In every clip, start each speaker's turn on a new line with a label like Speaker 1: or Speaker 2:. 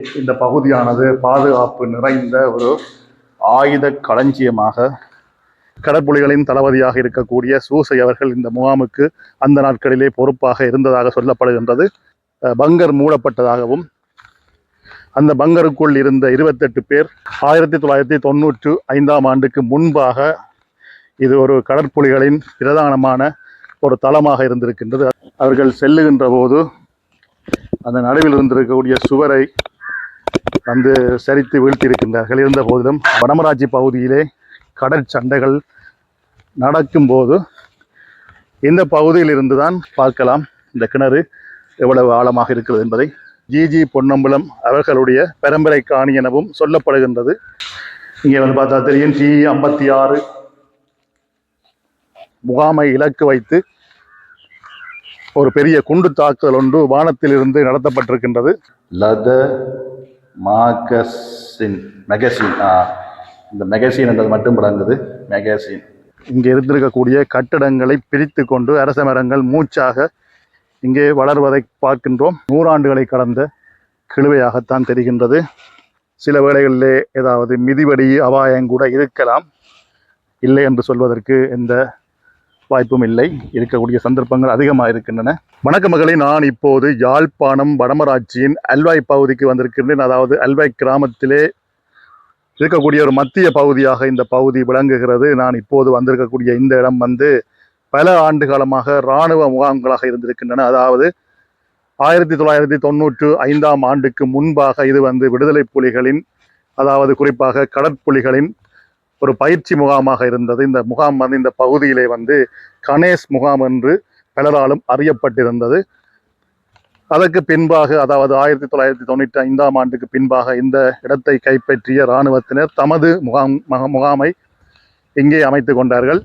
Speaker 1: இந்த பகுதியானது பாதுகாப்பு நிறைந்த ஒரு ஆயுத களஞ்சியமாக கடற்புலிகளின் தளபதியாக இருக்கக்கூடிய சூசை அவர்கள் இந்த முகாமுக்கு அந்த நாட்களிலே பொறுப்பாக இருந்ததாக சொல்லப்படுகின்றது. அஹ் பங்கர் மூடப்பட்டதாகவும் அந்த பங்கருக்குள் இருந்த இருபத்தெட்டு பேர் ஆயிரத்தி தொள்ளாயிரத்தி தொண்ணூற்று ஐந்தாம் ஆண்டுக்கு முன்பாக இது ஒரு கடற்புலிகளின் பிரதானமான ஒரு தளமாக இருந்திருக்கின்றது. அவர்கள் செல்லுகின்ற போது அந்த நடுவில் இருந்திருக்கக்கூடிய சுவரை வந்து சரித்து வீழ்த்தியிருக்கின்றார்கள். இருந்த போதிலும் வடமராட்சி பகுதியிலே கடற்சண்டைகள் நடக்கும்போது இந்த பகுதியிலிருந்து தான் பார்க்கலாம் இந்த கிணறு எவ்வளவு ஆழமாக இருக்கிறது என்பதை. ஜிஜி பொன்னம்பலம் அவர்களுடைய பரம்பரை காணி எனவும் சொல்லப்படுகின்றது. இங்கே வந்து பார்த்தா தெரியும் டி ஐம்பத்தி ஆறு முகாமை இலக்கு வைத்து ஒரு பெரிய குண்டு தாக்குதல் ஒன்று வானத்திலிருந்து நடத்தப்பட்டிருக்கின்றது. லத மாகசின் மெகசின் இந்த மெகசின் என்றது மட்டும் விளங்குது. மெகசின் இங்கே இருந்திருக்கக்கூடிய கட்டடங்களை பிரித்து கொண்டு அரச மரங்கள் மூச்சாக இங்கே வளர்வதை பார்க்கின்றோம். நூறாண்டுகளை கடந்த கிழுவையாகத்தான் தெரிகின்றது. சில வேளைகளிலே ஏதாவது மிதிவடி அபாயம் கூட இருக்கலாம். இல்லை என்று சொல்வதற்கு எந்த வாய்ப்பும் இல்லை. இருக்கக்கூடிய சந்தர்ப்பங்கள் அதிகமாக இருக்கின்றன. வணக்க மகளே நான் இப்போது யாழ்ப்பாணம் வடமராட்சியின் அல்வாய் பகுதிக்கு வந்திருக்கின்றேன். அதாவது அல்வாய் கிராமத்திலே இருக்கக்கூடிய ஒரு மத்திய பகுதியாக இந்த பகுதி விளங்குகிறது. நான் இப்போது வந்திருக்கக்கூடிய இந்த இடம் வந்து பல ஆண்டு காலமாக இராணுவ முகாம்களாக இருந்திருக்கின்றன. அதாவது ஆயிரத்தி தொள்ளாயிரத்தி தொண்ணூற்று ஐந்தாம் ஆண்டுக்கு முன்பாக இது வந்து விடுதலை புலிகளின் அதாவது குறிப்பாக கடற்புலிகளின் ஒரு பயிற்சி முகாமாக இருந்தது. இந்த முகாம் வந்து இந்த பகுதியிலே வந்து கணேஷ் முகாம் என்று பலராலும் அறியப்பட்டிருந்தது. அதற்கு பின்பாக அதாவது ஆயிரத்தி தொள்ளாயிரத்தி தொண்ணூற்றி ஐந்தாம் ஆண்டுக்கு பின்பாக இந்த இடத்தை கைப்பற்றிய இராணுவத்தினர் தமது முகாம் முகாமை இங்கே அமைத்து கொண்டார்கள்.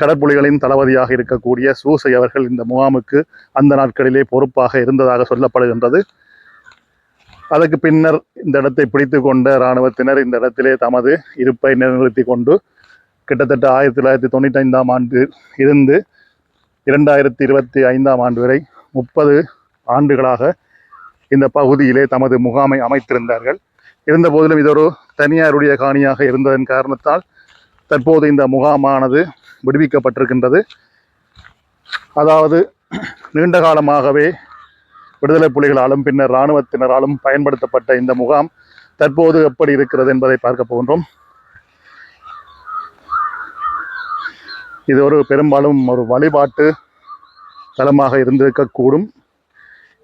Speaker 1: கடற்புலிகளின் தளபதியாக இருக்கக்கூடிய சூசை அவர்கள் இந்த முகாமுக்கு அந்த நாட்களிலே பொறுப்பாக இருந்ததாக சொல்லப்படுகின்றது. அதற்கு பின்னர் இந்த இடத்தை பிடித்து கொண்ட இராணுவத்தினர் இந்த இடத்திலே தமது இருப்பை நிலைநிறுத்தி கொண்டு கிட்டத்தட்ட ஆயிரத்தி தொள்ளாயிரத்தி தொண்ணூற்றி ஐந்தாம் ஆண்டு இருந்து இரண்டாயிரத்தி இருபத்தி ஐந்தாம் ஆண்டு வரை முப்பது ஆண்டுகளாக இந்த பகுதியிலே தமது முகாமை அமைத்திருந்தார்கள். இருந்த போதிலும் இது ஒரு தனியாருடைய காணியாக இருந்ததன் காரணத்தால் தற்போது இந்த முகாமானது விடுவிக்கப்பட்டிருக்கின்றது. அதாவது நீண்ட காலமாகவே விடுதலை புலிகளாலும் பின்னர் இராணுவத்தினராலும் பயன்படுத்தப்பட்ட இந்த முகாம் தற்போது எப்படி இருக்கிறது என்பதை பார்க்க போகின்றோம். இது ஒரு பெரும்பாலும் ஒரு வழிபாட்டு தலமாக இருந்திருக்கக்கூடும்.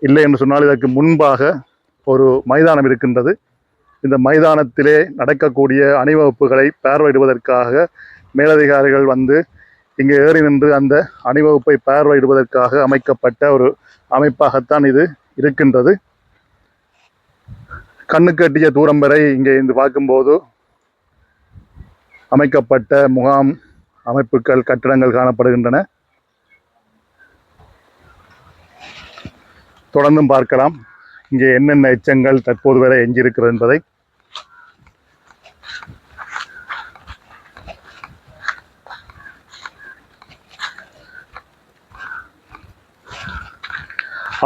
Speaker 1: இல்லை என்று சொன்னால் இதற்கு முன்பாக ஒரு மைதானம் இருக்கின்றது. இந்த மைதானத்திலே நடக்கக்கூடிய அணிவகுப்புகளை பார்வையிடுவதற்காக மேலதிகாரிகள் வந்து இங்கே ஏறி நின்று அந்த அணிவகுப்பை பார்வையிடுவதற்காக அமைக்கப்பட்ட ஒரு அமைப்பாகத்தான் இது இருக்கின்றது. கண்ணுக்கு எட்டிய தூரம் வரை இங்கே இருந்து பார்க்கும்போது அமைக்கப்பட்ட முகாம் அமைப்புகள் கட்டிடங்கள் காணப்படுகின்றன. தொடர்ந்தும் பார்க்கலாம். இங்கே என்னென்ன எச்சங்கள் தற்போது வரை எஞ்சியிருக்கிறது என்பதை.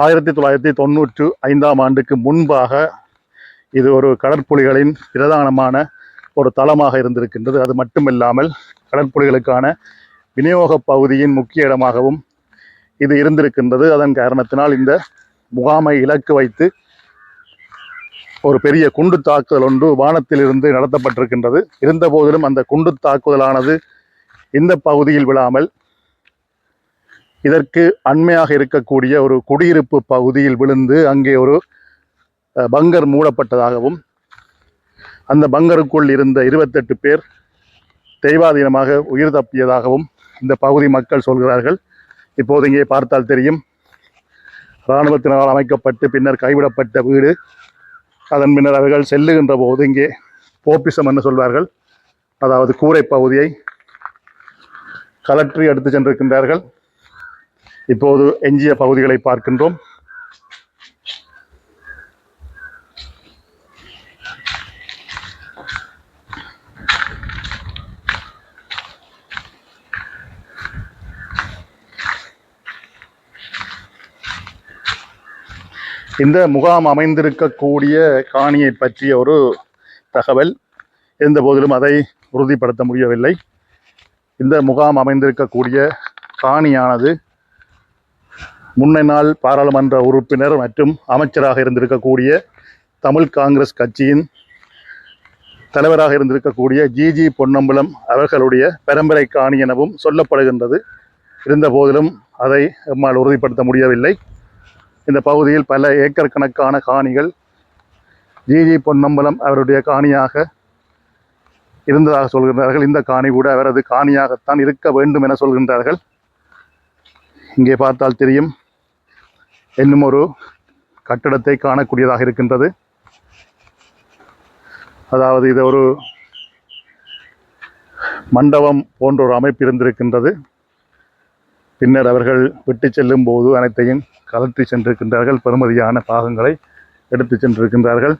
Speaker 1: ஆயிரத்தி தொள்ளாயிரத்தி தொண்ணூற்று ஐந்தாம் ஆண்டுக்கு முன்பாக இது ஒரு கடற்புலிகளின் பிரதானமான ஒரு தளமாக இருந்திருக்கின்றது. அது மட்டுமில்லாமல் கடற்புலிகளுக்கான விநியோக பகுதியின் முக்கிய இடமாகவும் இது இருந்திருக்கின்றது. அதன் காரணத்தினால் இந்த முகாமை இலக்கு வைத்து ஒரு பெரிய குண்டு தாக்குதல் ஒன்று வானத்திலிருந்து நடத்தப்பட்டிருக்கின்றது. இருந்த போதிலும் அந்த குண்டு தாக்குதலானது இந்த பகுதியில் விழாமல் இதற்கு அண்மையாக இருக்கக்கூடிய ஒரு குடியிருப்பு பகுதியில் விழுந்து அங்கே ஒரு பங்கர் மூடப்பட்டதாகவும் அந்த பங்கருக்குள் இருந்த இருபத்தெட்டு பேர் தெய்வாதீனமாக உயிர் தப்பியதாகவும் இந்த பகுதி மக்கள் சொல்கிறார்கள். இப்போது இங்கே பார்த்தால் தெரியும். இராணுவத்தினரால் அமைக்கப்பட்டு பின்னர் கைவிடப்பட்ட வீடு. அதன் பின்னர் அவர்கள் செல்லுகின்ற போது இங்கே போப்பிசம் என்று சொல்வார்கள். அதாவது கூரை பகுதியை கலற்றி எடுத்து சென்றிருக்கின்றார்கள். இப்போது எஞ்சிய பகுதிகளை பார்க்கின்றோம். இந்த முகாம் அமைந்திருக்கக்கூடிய காணியை பற்றிய ஒரு தகவல். இருந்த போதிலும் அதை உறுதிப்படுத்த முடியவில்லை. இந்த முகாம் அமைந்திருக்கக்கூடிய காணியானது முன்ன நாள் பாராளுமன்ற உறுப்பினர் மற்றும் அமைச்சராக இருந்திருக்கக்கூடிய தமிழ் காங்கிரஸ் கட்சியின் தலைவராக இருந்திருக்கக்கூடிய ஜிஜி பொன்னம்பலம் அவர்களுடைய பரம்பரை காணி எனவும் சொல்லப்படுகின்றது. இருந்த போதிலும் அதை எம்மால் உறுதிப்படுத்த முடியவில்லை. இந்த பகுதியில் பல ஏக்கர் கணக்கான காணிகள் ஜிஜி பொன்னம்பலம் அவருடைய காணியாக இருந்ததாக சொல்கின்றார்கள். இந்த காணி கூட அவரது காணியாகத்தான் இருக்க வேண்டும் என சொல்கின்றார்கள். இங்கே பார்த்தால் தெரியும் இன்னும் ஒரு கட்டடத்தை காணக்கூடியதாக இருக்கின்றது. அதாவது இது ஒரு மண்டபம் போன்ற ஒரு அமைப்பு இருந்திருக்கின்றது. பின்னர் அவர்கள் விட்டு செல்லும் போது அனைத்தையும் கலற்றி சென்றிருக்கின்றார்கள். பெறுமதியான பாகங்களை எடுத்து சென்றிருக்கின்றார்கள்.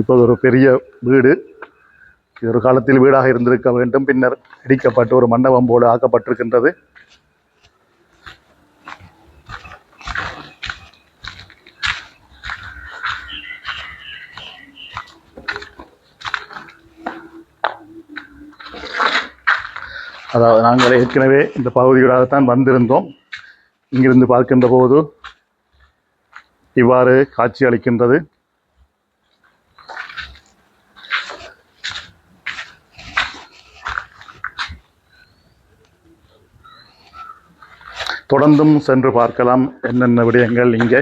Speaker 1: இப்போது ஒரு பெரிய வீடு. இது ஒரு காலத்தில் வீடாக இருந்திருக்க வேண்டும். பின்னர் இடிக்கப்பட்டு ஒரு மண்டபம் போல ஆக்கப்பட்டிருக்கின்றது. அதாவது நாங்கள் ஏற்கனவே இந்த பகுதியூடாகத்தான் வந்திருந்தோம். இங்கிருந்து பார்க்கின்ற போது இவ்வாறு காட்சி அளிக்கின்றது. தொடர்ந்தும் சென்று பார்க்கலாம் என்னென்ன விடயங்கள் இங்கே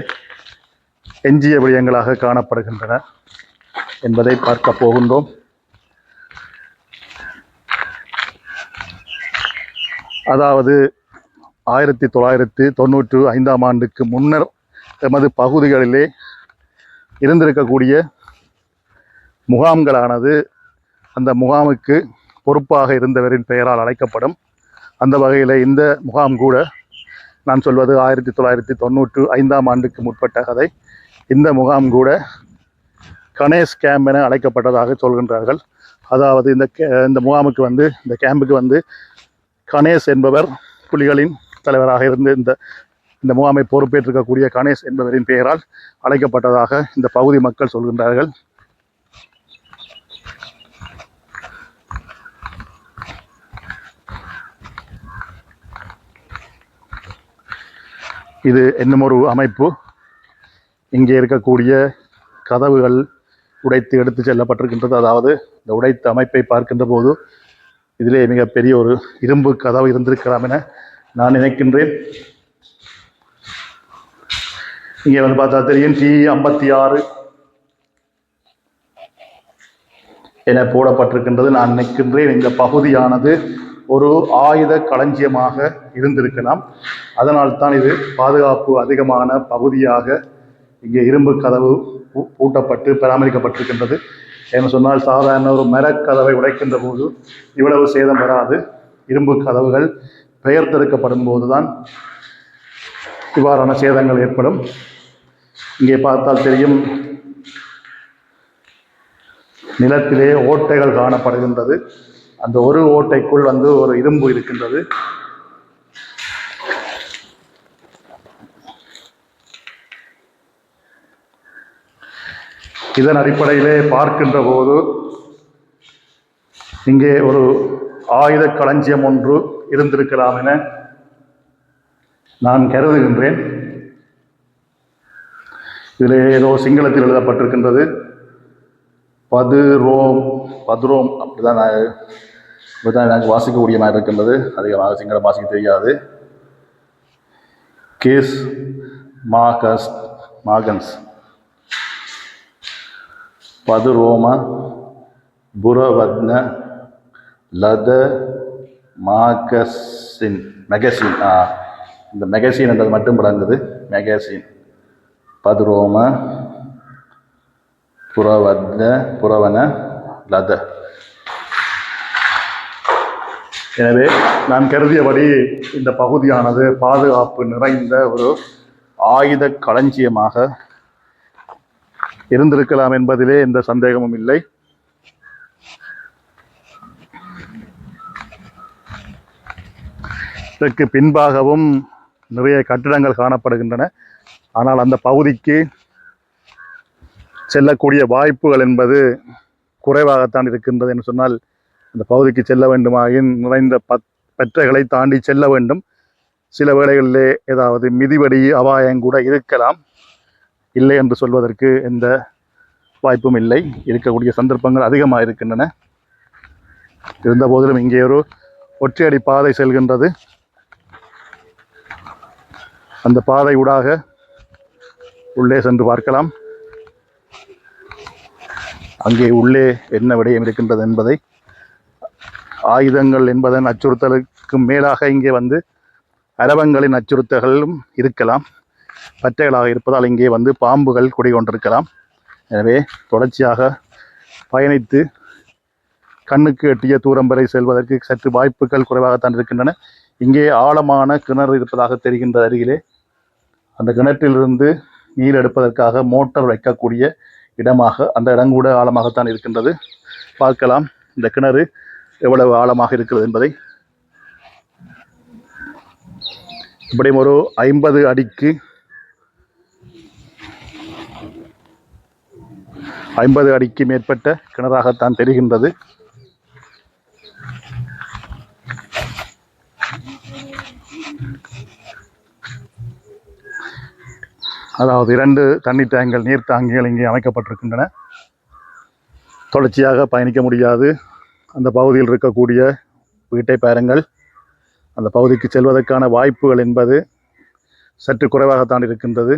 Speaker 1: எஞ்சிய விடயங்களாக காணப்படுகின்றன என்பதை பார்க்க போகின்றோம். அதாவது ஆயிரத்தி தொள்ளாயிரத்தி தொண்ணூற்று ஐந்தாம் ஆண்டுக்கு முன்னர் எமது பகுதிகளிலே இருந்திருக்கக்கூடிய முகாம்களானது அந்த முகாமுக்கு பொறுப்பாக இருந்தவரின் பெயரால் அழைக்கப்படும். அந்த வகையில் இந்த முகாம் கூட நான் சொல்வது ஆயிரத்தி தொள்ளாயிரத்தி தொண்ணூற்று ஐந்தாம் ஆண்டுக்கு முற்பட்ட கதை. இந்த முகாம் கூட கணேஷ் கேம்ப் என அழைக்கப்பட்டதாக சொல்கின்றார்கள். அதாவது இந்த கே- இந்த முகாமுக்கு வந்து இந்த கேம்புக்கு வந்து கணேஷ் என்பவர் புலிகளின் தலைவராக இருந்து இந்த இந்த முகாமை பொறுப்பேற்றிருக்கக்கூடிய கணேஷ் என்பவரின் பெயரால் அழைக்கப்பட்டதாக இந்த பகுதி மக்கள் சொல்கின்றார்கள். இது என்னும் ஒரு அமைப்பு? இங்கே இருக்கக்கூடிய கதவுகள் உடைத்து எடுத்து செல்லப்பட்டிருக்கின்றது. அதாவது இந்த உடைத்த அமைப்பை பார்க்கின்ற போது இதிலே மிகப்பெரிய ஒரு இரும்பு கதவு இருந்திருக்கலாம் என நான் நினைக்கின்றேன். இங்கே வந்து பார்த்தா தெரியும் டி ஐம்பத்தி ஆறு என போடப்பட்டிருக்கின்றது. நான் நினைக்கின்றேன் இந்த பகுதியானது ஒரு ஆயுத களஞ்சியமாக இருந்திருக்கலாம். அதனால் தான் இது பாதுகாப்பு அதிகமான பகுதியாக இங்கே இரும்பு கதவு பூ- பூட்டப்பட்டு பராமரிக்கப்பட்டிருக்கின்றது. என்று சொன்னால் சாதாரண ஒரு மரக்கதவை உடைக்கின்ற போது இவ்வளவு சேதம் வராது. இரும்பு கதவுகள் பெயர்த்தெடுக்கப்படும் போதுதான் இவ்வாறான சேதங்கள் ஏற்படும். இங்கே பார்த்தால் தெரியும் நிலத்திலே ஓட்டைகள் காணப்படுகின்றது. அந்த ஒரு ஓட்டைக்குள் வந்து ஒரு இரும்பு இருக்கின்றது. இதன் அடிப்படையிலே பார்க்கின்ற போது இங்கே ஒரு ஆயுத களஞ்சியம் ஒன்று இருந்திருக்கலாம் என நான் கருதுகின்றேன். இதில் ஏதோ சிங்களத்தில் எழுதப்பட்டிருக்கின்றது. பதுரோம் பதுரோம் அப்படிதான் நான் இப்படிதான் எனக்கு வாசிக்கக்கூடிய மாதிரி இருக்கின்றது. அதிகமாக சிங்களம் வாசிக்க தெரியாது. கேஸ் மாகஸ் மாகன்ஸ். பதுரோம புரவத்ன லத மாகசின் மெகசின். ஆ இந்த மெகசின் என்றது மட்டும் விளங்குது. மெகசின். பதுரோம புரவத்ன புரவன லத. எனவே நான் கருதியபடி இந்த பகுதியானது பாதுகாப்பு நிறைந்த ஒரு ஆயுத களஞ்சியமாக இருந்திருக்கலாம் என்பதிலே எந்த சந்தேகமும் இல்லை. இதற்கு பின்பாகவும் நிறைய கட்டிடங்கள் காணப்படுகின்றன. ஆனால் அந்த பகுதிக்கு செல்லக்கூடிய வாய்ப்புகள் என்பது குறைவாகத்தான் இருக்கின்றது என்று சொன்னால் அந்த பகுதிக்கு செல்ல வேண்டுமாயின் நிறைந்த பத் பெற்றைகளை தாண்டி செல்ல வேண்டும். சில வேளைகளிலே ஏதாவது மிதிவடி அபாயம் கூட இருக்கலாம். இல்லை என்று சொல்வதற்கு எந்த வாய்ப்பும் இல்லை. இருக்கக்கூடிய சந்தர்ப்பங்கள் அதிகமாக இருக்கின்றன இருந்த போதிலும் இங்கே ஒரு ஒற்றையடி பாதை செல்கின்றது. அந்த பாதை ஊடாக உள்ளே சென்று பார்க்கலாம். அங்கே உள்ளே என்ன விடயம் இருக்கின்றது என்பதை. ஆயுதங்கள் என்பதன் அச்சுறுத்தலுக்கு மேலாக இங்கே வந்து அரபங்களின் அச்சுறுத்தல்களும் இருக்கலாம். பற்றைகளாக இருப்பதால் இங்கே வந்து பாம்புகள் குடிகொண்டிருக்கலாம். எனவே தொடர்ச்சியாக பயணித்து கண்ணுக்கு எட்டிய தூரம் வரை செல்வதற்கு சற்று வாய்ப்புகள் குறைவாகத்தான் இருக்கின்றன. இங்கே ஆழமான கிணறு இருப்பதாக தெரிகின்ற அருகிலே அந்த கிணற்றிலிருந்து நீர் எடுப்பதற்காக மோட்டார் வைக்கக்கூடிய இடமாக அந்த இடம் கூட ஆழமாகத்தான் இருக்கின்றது. பார்க்கலாம் இந்த கிணறு எவ்வளவு ஆழமாக இருக்கிறது என்பதை. இப்படியும் ஒரு ஐம்பது அடிக்கு ஐம்பது அடிக்கு மேற்பட்ட கிணறாகத்தான் தெரிகின்றது. அதாவது இரண்டு தண்ணீர் டேங்கள் நீர் தாங்கிகள் இங்கே அமைக்கப்பட்டிருக்கின்றன. தொடர்ச்சியாக பயணிக்க முடியாது. அந்த பகுதியில் இருக்கக்கூடிய வீட்டை பாருங்கள். அந்த பகுதிக்கு செல்வதற்கான வாய்ப்புகள் என்பது சற்று குறைவாகத்தான் இருக்கின்றது.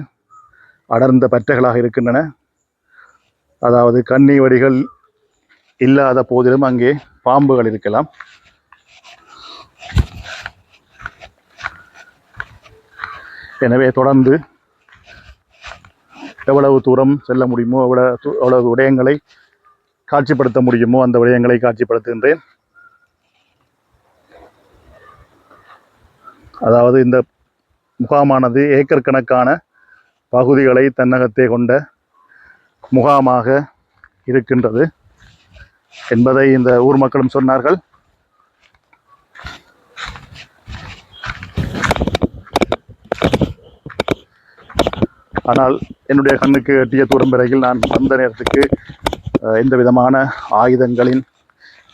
Speaker 1: அடர்ந்த பற்றைகளாக இருக்கின்றன. அதாவது கண்ணி வடிகள் இல்லாத போதிலும் அங்கே பாம்புகள் இருக்கலாம். எனவே தொடர்ந்து எவ்வளவு தூரம் செல்ல முடியுமோ எவ்வளவு தூ- எவ்வளவு விடயங்களை காட்சிப்படுத்த முடியுமோ அந்த விடயங்களை காட்சிப்படுத்துகின்றேன். அதாவது இந்த முகாமானது ஏக்கர் கணக்கான பகுதிகளை தன்னகத்தே கொண்ட முகாமாக இருக்கின்றது என்பதை இந்த ஊர் மக்களும் சொன்னார்கள். ஆனால் என்னுடைய கண்ணுக்கு எட்டிய தூரம் வரையில் நான் வந்த நேரத்துக்கு எந்த விதமான ஆயுதங்களின்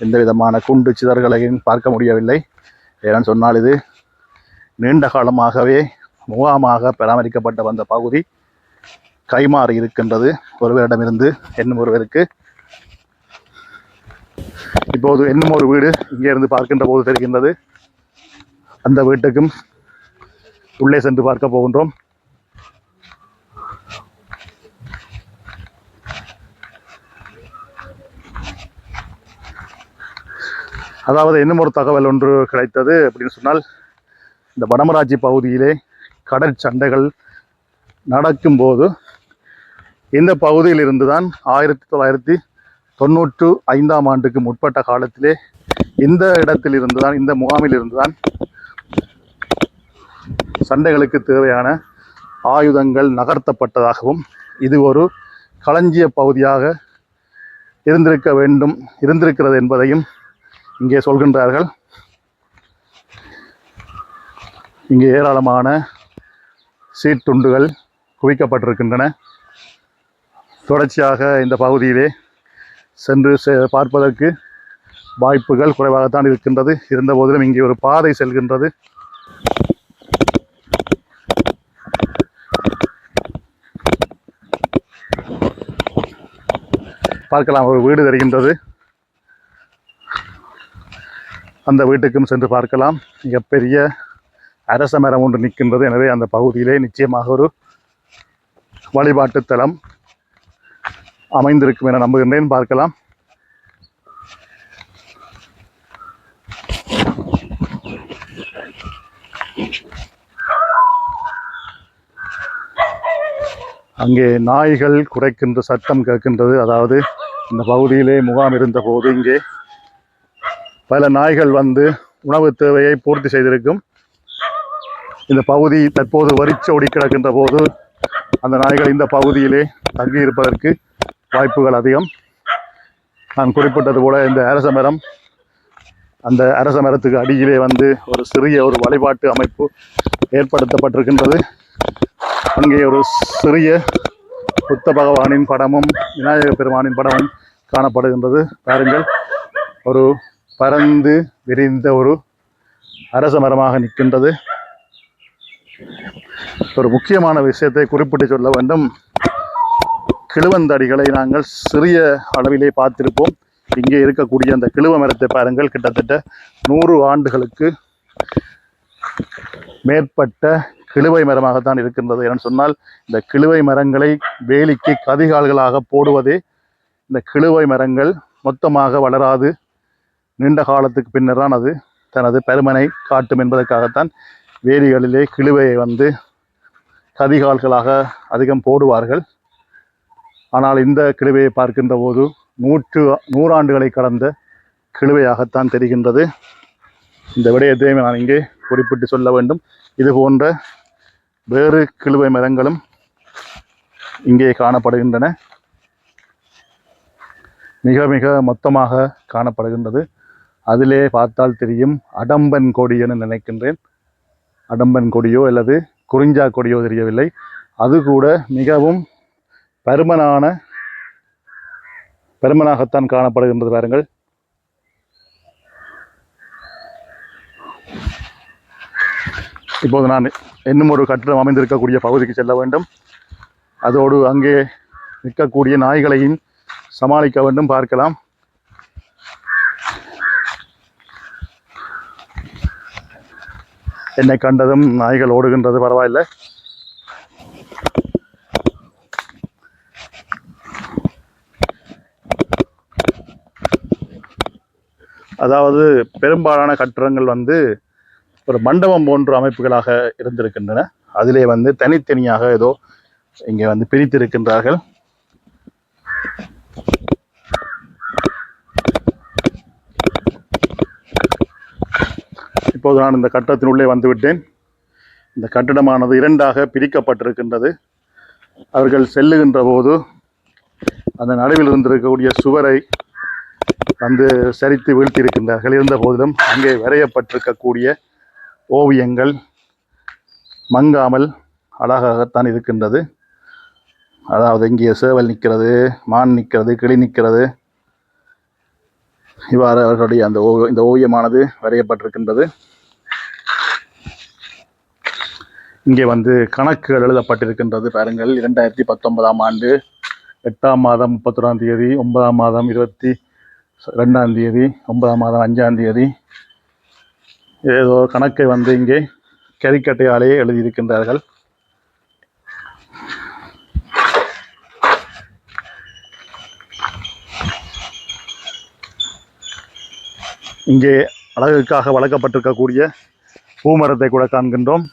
Speaker 1: எந்த விதமான குண்டு சிதறல்களையும் பார்க்க முடியவில்லை. ஏன்னு சொன்னால் இது நீண்ட காலமாகவே முகாமாக பராமரிக்கப்பட்ட வந்த பகுதி. கைமாறி இருக்கின்றது ஒருவரிடமிருந்து என்னும் ஒருவருக்கு. இப்போது இன்னும் ஒரு வீடு இங்கே இருந்து பார்க்கின்ற போது தெரிகின்றது. அந்த வீட்டுக்கும் உள்ளே சென்று பார்க்க போகின்றோம். அதாவது இன்னும் ஒரு தகவல் ஒன்று கிடைத்தது அப்படின்னு சொன்னால் இந்த வடமராட்சி பகுதியிலே கடற்சண்டைகள் நடக்கும்போது இந்த பகுதியில் இருந்து தான் ஆயிரத்தி தொள்ளாயிரத்தி தொண்ணூற்று ஐந்தாம் ஆண்டுக்கு முற்பட்ட காலத்திலே இந்த இடத்தில் இருந்து தான் இந்த முகாமில் இருந்து தான் சண்டைகளுக்கு தேவையான ஆயுதங்கள் நகர்த்தப்பட்டதாகவும் இது ஒரு களஞ்சிய பகுதியாக இருந்திருக்க வேண்டும் இருந்திருக்கிறது என்பதையும் இங்கே சொல்கின்றார்கள். இங்கே ஏராளமான சீட்டுண்டுகள் குவிக்கப்பட்டிருக்கின்றன. தொடர்ச்சியாக இந்த பகுதியிலே சென்று செ- பார்ப்பதற்கு வாய்ப்புகள் குறைவாகத்தான் இருக்கின்றது. இருந்தபோதிலும் இங்கே ஒரு பாதை செல்கின்றது. பார்க்கலாம் ஒரு வீடு தெரிகின்றது. அந்த வீட்டுக்கும் சென்று பார்க்கலாம். மிகப்பெரிய அரச மரம் ஒன்று நிற்கின்றது. எனவே அந்த பகுதியிலே நிச்சயமாக ஒரு வழிபாட்டுத்தலம் அமைந்திருக்கும் என நம்புகின்றேன். பார்க்கலாம். அங்கே நாய்கள் குறைக்கின்ற சத்தம் கேட்கின்றது. அதாவது இந்த பகுதியிலே முகாம் இருந்தபோது இங்கே பல நாய்கள் வந்து உணவு தேவையை பூர்த்தி செய்திருக்கும். இந்த பகுதி தற்போது வரிச்சோடி கிடக்கின்ற போது அந்த நாய்கள் இந்த பகுதியிலே தங்கி இருப்பதற்கு வாய்ப்புகள் அதிகம். நான் குறிப்பிட்டது போல இந்த அரச மரம் அந்த அரச மரத்துக்கு அடியிலே வந்து ஒரு சிறிய ஒரு வழிபாட்டு அமைப்பு ஏற்படுத்தப்பட்டிருக்கின்றது. அங்கே ஒரு சிறிய புத்த பகவானின் படமும் விநாயகர் பெருமானின் படமும் காணப்படுகின்றது. பாருங்கள் ஒரு பரந்து விரிந்த ஒரு அரச மரமாக நிற்கின்றது. ஒரு முக்கியமான விஷயத்தை குறிப்பிட்டு சொல்ல வேண்டும். கிழுவந்தடிகளை நாங்கள் சிறிய அளவிலே பார்த்திருப்போம். இங்கே இருக்கக்கூடிய அந்த கிழுவ மரத்தை பாருங்கள். கிட்டத்தட்ட நூறு ஆண்டுகளுக்கு மேற்பட்ட கிழுவை மரமாகத்தான் இருக்கின்றது ஏன்னு சொன்னால் இந்த கிழுவை மரங்களை வேலிக்கு கதிகால்களாக போடுவதே இந்த கிழுவை மரங்கள் மொத்தமாக வளராது. நீண்ட காலத்துக்கு பின்னர் தான் அது தனது பெருமனை காட்டும் என்பதற்காகத்தான் வேலிகளிலே கிழுவையை வந்து கதிகால்களாக அதிகம் போடுவார்கள். ஆனால் இந்த கிழுவையை பார்க்கின்ற போது நூற்று நூறாண்டுகளை கடந்த கிழுவையாகத்தான் தெரிகின்றது. இந்த விடயத்தையும் நான் இங்கே குறிப்பிட்டு சொல்ல வேண்டும். இது போன்ற வேறு கிழுவை மரங்களும் இங்கே காணப்படுகின்றன. மிக மிக மொத்தமாக காணப்படுகின்றது. அதிலே பார்த்தால் தெரியும் அடம்பன் கொடி என நினைக்கின்றேன். அடம்பன் கொடியோ அல்லது குறிஞ்சா கொடியோ தெரியவில்லை. அது கூட மிகவும் பருமனான பருமனாகத்தான் காணப்படுகின்றது பாருங்கள். இப்போது நான் இன்னும் ஒரு கட்டிடம் அமைந்திருக்கக்கூடிய பகுதிக்கு செல்ல வேண்டும். அதோடு அங்கே நிற்கக்கூடிய நாய்களையும் சமாளிக்க வேண்டும் பார்க்கலாம். என்னை கண்டதும் நாய்கள் ஓடுகின்றது பரவாயில்லை. அதாவது பெரும்பாலான கட்டிடங்கள் வந்து ஒரு மண்டபம் போன்ற அமைப்புகளாக இருந்திருக்கின்றன. அதிலே வந்து தனித்தனியாக ஏதோ இங்கே வந்து பிரித்திருக்கின்றார்கள். இப்போது நான் இந்த கட்டடத்தினுள்ளே வந்துவிட்டேன். இந்த கட்டிடமானது இரண்டாக பிரிக்கப்பட்டிருக்கின்றது. அவர்கள் செல்லுகின்ற போது அந்த நடுவில் இருந்திருக்கக்கூடிய சுவரை வந்து சரித்து வீழ்த்தியிருக்கின்றார்கள். இருந்த போதிலும் அங்கே வரையப்பட்டிருக்கக்கூடிய ஓவியங்கள் மங்காமல் அழகாகத்தான் இருக்கின்றது. அதாவது இங்கே சேவல் நிற்கிறது மான் நிற்கிறது கிளி நிற்கிறது. இவ்வாறு அவர்களுடைய அந்த ஓ இந்த ஓவியமானது வரையப்பட்டிருக்கின்றது. இங்கே வந்து கணக்குகள் எழுதப்பட்டிருக்கின்றது பாருங்கள். இரண்டாயிரத்தி பத்தொன்பதாம் ஆண்டு எட்டாம் மாதம் முப்பத்தொராம் தேதி ஒன்பதாம் மாதம் இருபத்தி ரெண்டாம் தேதி ஒன்பதாம் மாதம் அஞ்சாம் தேதி. ஏதோ கணக்கை வந்து இங்கே கரிக்கட்டையாலேயே எழுதியிருக்கின்றார்கள். இங்கே அழகுக்காக வளர்க்கப்பட்டிருக்கக்கூடிய பூமரத்தை கூட காண்கின்றோம்.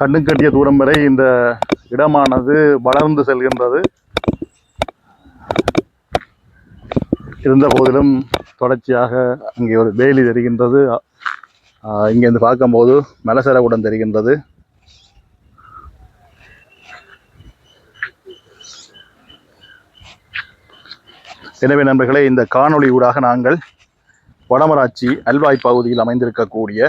Speaker 1: கண்ணுக்கட்டிய தூரம் வரை இந்த இடமானது வளர்ந்து செல்கின்றது. இருந்த போதிலும் தொடர்ச்சியாக அங்கே ஒரு வேலி தெரிகின்றது. இங்கேருந்து பார்க்கும்போது மலசரவுடன் தெரிகின்றது. எனவே நண்பர்களே இந்த காணொளி ஊடாக நாங்கள் வடமராட்சி அல்வாய் பகுதியில் அமைந்திருக்கக்கூடிய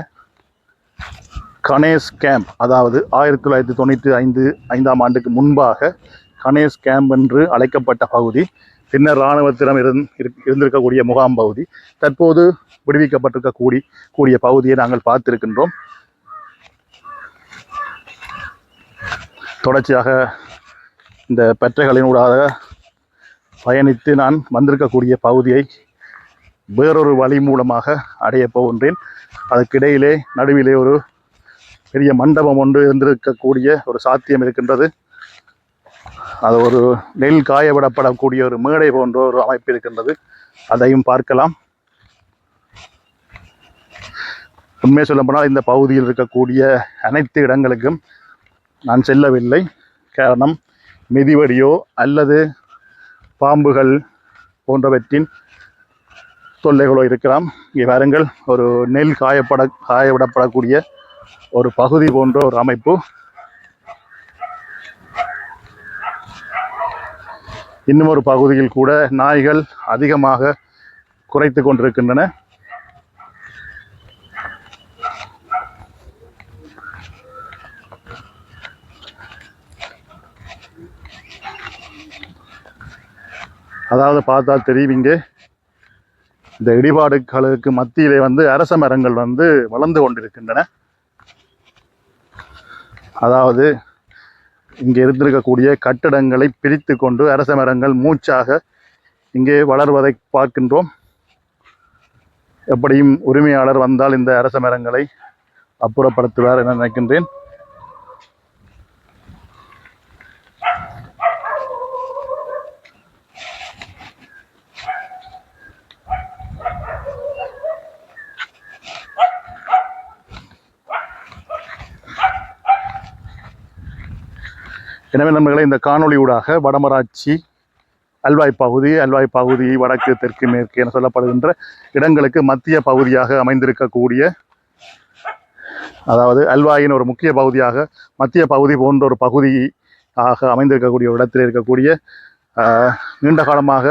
Speaker 1: கணேஷ் கேம்ப் அதாவது ஆயிரத்தி தொள்ளாயிரத்தி தொண்ணூற்றி ஐந்து ஐந்தாம் ஆண்டுக்கு முன்பாக கணேஷ் கேம்ப் என்று அழைக்கப்பட்ட பகுதி பின்னர் இராணுவத்திடம் இருந் இருந்திருக்கக்கூடிய முகாம் பகுதி தற்போது விடுவிக்கப்பட்டிருக்க கூடி கூடிய பகுதியை நாங்கள் பார்த்திருக்கின்றோம். தொடர்ச்சியாக இந்த பெற்றைகளினூடாக பயணித்து நான் வந்திருக்கக்கூடிய பகுதியை வேறொரு வழி மூலமாக அடையப் போகின்றேன். அதுக்கிடையிலே நடுவிலே ஒரு பெரிய மண்டபம் ஒன்று இருந்திருக்கக்கூடிய ஒரு சாத்தியம் இருக்கின்றது. அது ஒரு நெல் காயவிடப்படக்கூடிய ஒரு மேடை போன்ற ஒரு அமைப்பு இருக்கின்றது. அதையும் பார்க்கலாம். உண்மை சொல்லப்போனால் இந்த பகுதியில் இருக்கக்கூடிய அனைத்து இடங்களுக்கும் நான் செல்லவில்லை. காரணம் மிதிவடியோ அல்லது பாம்புகள் போன்றவற்றின் தொல்லைகளோ இருக்கலாம். இங்கே வாருங்கள் ஒரு நெல் காயப்பட காயவிடப்படக்கூடிய ஒரு பகுதி போன்ற ஒரு அமைப்பு. இன்னும் ஒரு பகுதியில் கூட நாய்கள் அதிகமாக குறைத்து கொண்டிருக்கின்றன. அதாவது பார்த்தா தெரியும் இங்கே இந்த இடிபாடுகளுக்கு மத்தியிலே வந்து அரச மரங்கள் வந்து வளர்ந்து கொண்டிருக்கின்றன. அதாவது இங்கே இருந்திருக்கக்கூடிய கட்டடங்களை பிரித்து கொண்டு அரச மரங்கள் மூச்சாக இங்கே வளர்வதை பார்க்கின்றோம். எப்படியும் உரிமையாளர் வந்தால் இந்த அரச மரங்களை அப்புறப்படுத்துவார் என நினைக்கின்றேன். எனவே நண்பர்களே இந்த காணொளியூடாக வடமராட்சி அல்வாய் பகுதி அல்வாய் பகுதி வடக்கு தெற்கு மேற்கு என சொல்லப்படுகின்ற இடங்களுக்கு மத்திய பகுதியாக அமைந்திருக்கக்கூடிய அதாவது அல்வாயின் ஒரு முக்கிய பகுதியாக மத்திய பகுதி போன்ற ஒரு பகுதியாக அமைந்திருக்கக்கூடிய ஒரு இடத்தில் இருக்கக்கூடிய ஆஹ், நீண்ட காலமாக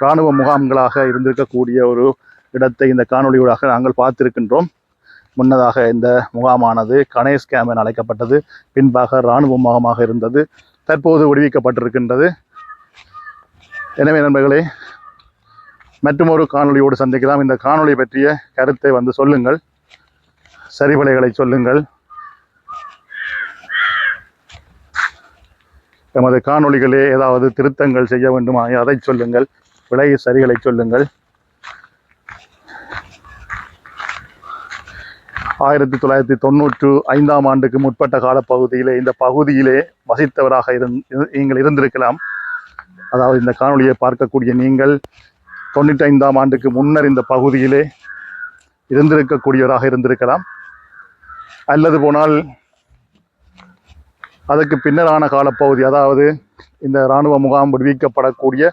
Speaker 1: இராணுவ முகாம்களாக இருந்திருக்கக்கூடிய ஒரு இடத்தை இந்த காணொலியூடாக நாங்கள் பார்த்திருக்கின்றோம். முன்னதாக இந்த முகாமானது கணேஷ் கேம் என அழைக்கப்பட்டது. பின்பாக இராணுவ முகாமாக இருந்தது. தற்போது விடுவிக்கப்பட்டிருக்கின்றது. எனவே நண்பர்களே மற்றும் ஒரு காணொளியோடு சந்திக்கலாம். இந்த காணொளி பற்றிய கருத்தை வந்து சொல்லுங்கள். சரிவலைகளை சொல்லுங்கள். எமது காணொளிகளே ஏதாவது திருத்தங்கள் செய்ய வேண்டுமா அதை சொல்லுங்கள். விலை சரிகளை சொல்லுங்கள். ஆயிரத்தி தொள்ளாயிரத்தி தொண்ணூற்று ஐந்தாம் ஆண்டுக்கு முற்பட்ட காலப்பகுதியிலே இந்த பகுதியிலே வசித்தவராக இருந் இரு- நீங்கள் இருந்திருக்கலாம். அதாவது இந்த காணொளியை பார்க்கக்கூடிய நீங்கள் தொண்ணூற்றி ஐந்தாம் ஆண்டுக்கு முன்னர் இந்த பகுதியிலே இருந்திருக்கக்கூடியவராக இருந்திருக்கலாம். அல்லது போனால் அதற்கு பின்னரான காலப்பகுதி அதாவது இந்த இராணுவ முகாம் விடுவிக்கப்படக்கூடிய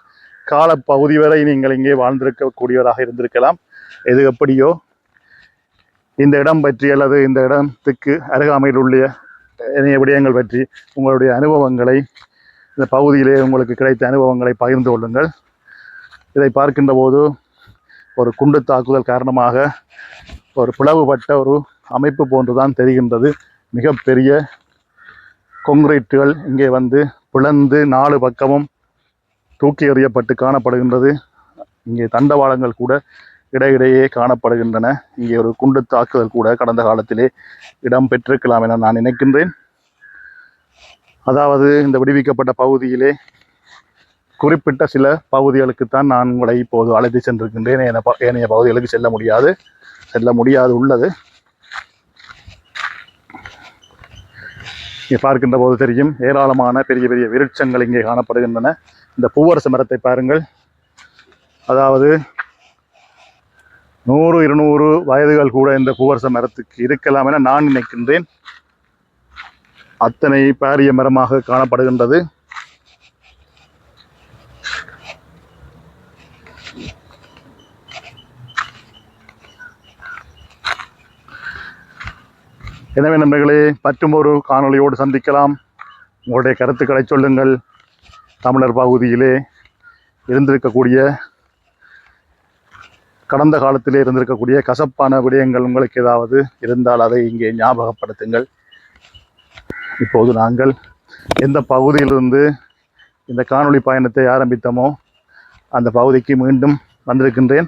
Speaker 1: காலப்பகுதி வரை நீங்கள் இங்கே வாழ்ந்திருக்கக்கூடியவராக இருந்திருக்கலாம். எது எப்படியோ இந்த இடம் பற்றி அல்லது இந்த இடத்துக்கு அருகாமையில் உள்ள இணைய விடயங்கள் பற்றி உங்களுடைய அனுபவங்களை இந்த பகுதியிலே உங்களுக்கு கிடைத்த அனுபவங்களை பகிர்ந்து கொள்ளுங்கள். இதை பார்க்கின்ற போது ஒரு குண்டு தாக்குதல் காரணமாக ஒரு பிளவுபட்ட ஒரு அமைப்பு போன்றுதான் தெரிகின்றது. மிகப்பெரிய கொங்கிரீட்டுகள் இங்கே வந்து பிளந்து நாலு பக்கமும் தூக்கி எறியப்பட்டு காணப்படுகின்றது. இங்கே தண்டவாளங்கள் கூட இடையிடையே காணப்படுகின்றன. இங்கே ஒரு குண்டு தாக்குதல் கூட கடந்த காலத்திலே இடம் பெற்றிருக்கலாம் என நான் நினைக்கின்றேன். அதாவது இந்த விடுவிக்கப்பட்ட பகுதியிலே குறிப்பிட்ட சில பகுதிகளுக்குத்தான் நான் உங்களை இப்போது அழைத்து சென்றிருக்கின்றேன். என ப- ஏனைய பகுதிகளுக்கு செல்ல முடியாது. செல்ல முடியாது உள்ளது. இங்கே பார்க்கின்ற போது தெரியும் ஏராளமான பெரிய பெரிய விருட்சங்கள் இங்கே காணப்படுகின்றன. இந்த பூவரசு மரத்தை பாருங்கள். அதாவது நூறு இருநூறு வயதுகள் கூட இந்த பூவரச மரத்துக்கு இருக்கலாம் என நான் நினைக்கின்றேன். அத்தனை பாரிய மரமாக காணப்படுகின்றது. எனவே நண்பர்களே மற்றும் ஒரு காணொளியோடு சந்திக்கலாம். உங்களுடைய கருத்துக்களை சொல்லுங்கள். தமிழர் பகுதியிலே இருந்திருக்கக்கூடிய கடந்த காலத்திலே இருந்திருக்கக்கூடிய கசப்பான விடயங்கள் உங்களுக்கு ஏதாவது இருந்தால் அதை இங்கே ஞாபகப்படுத்துங்கள். இப்போது நாங்கள் எந்த பகுதியிலிருந்து இந்த காணொளி பயணத்தை ஆரம்பித்தோமோ அந்த பகுதிக்கு மீண்டும் வந்திருக்கின்றேன்.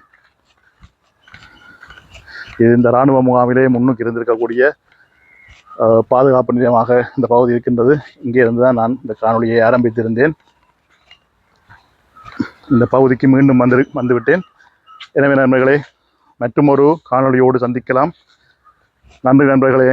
Speaker 1: இது இந்த இராணுவ முகாமிலே முன்னுக்கு இருந்திருக்கக்கூடிய பாதுகாப்பு நிலையமாக இந்த பகுதி இருக்கின்றது. இங்கே இருந்து தான் நான் இந்த காணொளியை ஆரம்பித்திருந்தேன். இந்த பகுதிக்கு மீண்டும் வந்து வந்துவிட்டேன். எனவே நண்பர்களே மற்றும் ஒரு காணொளியோடு சந்திக்கலாம். நன்றி நண்பர்களே.